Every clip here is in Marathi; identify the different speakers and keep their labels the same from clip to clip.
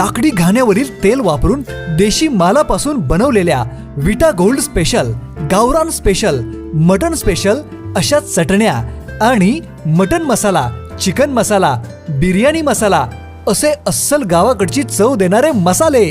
Speaker 1: लाकडी घाण्यावरील तेल वापरून देशी मालापासून बनवलेल्या विटा गोल्ड स्पेशल गावरान स्पेशल मटन स्पेशल अशा चटण्या आणि मटन मसाला चिकन मसाला बिर्याणी मसाला असे अस्सल गावाकडची चव देणारे मसाले.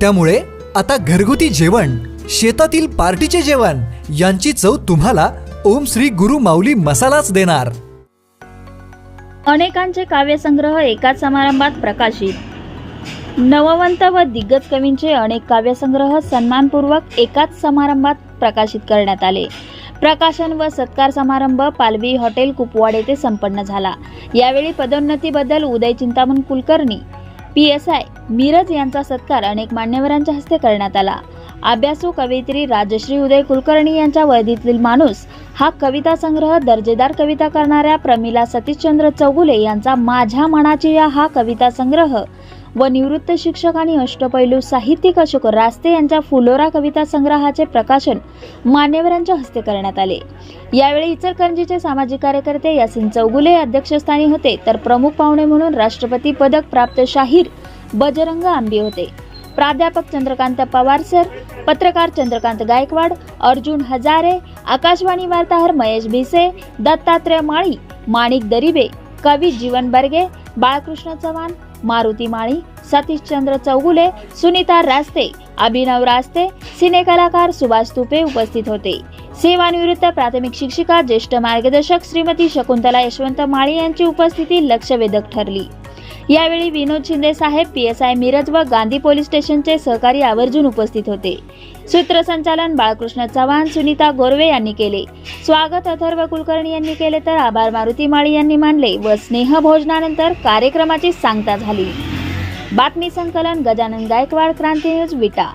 Speaker 1: त्यामुळे आता घरगुती जेवण शेतातील पार्टीचे जेवण यांची चव तुम्हाला ओम श्री गुरु माऊली मसालाच देणार.
Speaker 2: अनेकांचे काव्यसंग्रह एकाच समारंभात प्रकाशित. नववंत व दिग्गज कवींचे अनेक काव्यसंग्रह सन्मानपूर्वक एकाच समारंभात प्रकाशित करण्यात आले. प्रकाशन व सत्कार समारंभ पालवी हॉटेल कुपवाड येथे संपन्न झाला. यावेळी पदोन्नतीबद्दल Uday Chintaman Kulkarni P S I Miraj यांचा सत्कार अनेक मान्यवरांच्या हस्ते करण्यात आला. अभ्यासू कवयित्री राजश्री उदय कुलकर्णी यांच्या वर्धीतील माणूस हा कविता संग्रह दर्जेदार कविता करणाऱ्या प्रमिला सतीशचंद्र चौगुले यांचा माझ्या मनाची या हा कविता संग्रह व निवृत्त शिक्षक आणि अष्टपैलू साहित्यिक अशोक रास्ते यांच्या फुलोरा कविता संग्रहाचे प्रकाशन मान्यवरांच्या हस्ते करण्यात आले. यावेळी इचलकरंजीचे सामाजिक कार्यकर्ते यासिन चौगुले अध्यक्षस्थानी होते. तर प्रमुख पाहुणे म्हणून राष्ट्रपती पदक प्राप्त शाहीर बजरंग आंबे होते. प्राध्यापक चंद्रकांत पवार सर पत्रकार चंद्रकांत गायकवाड अर्जुन हजारे आकाशवाणी वार्ताहर महेश भिसे दत्तात्रय माळी माणिक दरिबे कवी जीवन बर्गे बाळकृष्ण चव्हाण मारुती माळी सतीशचंद्र चौगुले सुनीता रास्ते अभिनव रास्ते सिनेकलाकार सुभाष तुपे उपस्थित होते. सेवानिवृत्त प्राथमिक शिक्षिका ज्येष्ठ मार्गदर्शक श्रीमती शकुंतला यशवंत माळी यांची उपस्थिती लक्षवेधक ठरली. यावेळी Vinod Shinde Saheb P S I Miraj व गांधी पोलीस स्टेशनचे सहकारी आवर्जून उपस्थित होते. सूत्रसंचालन बाळकृष्ण चव्हाण सुनीता गोरवे यांनी केले. स्वागत अथर्व कुलकर्णी यांनी केले तर आभार मारुती माळी यांनी मानले व स्नेह भोजनानंतर कार्यक्रमाची सांगता झाली. बातमी संकलन गजानन गायकवाड क्रांती न्यूज विटा.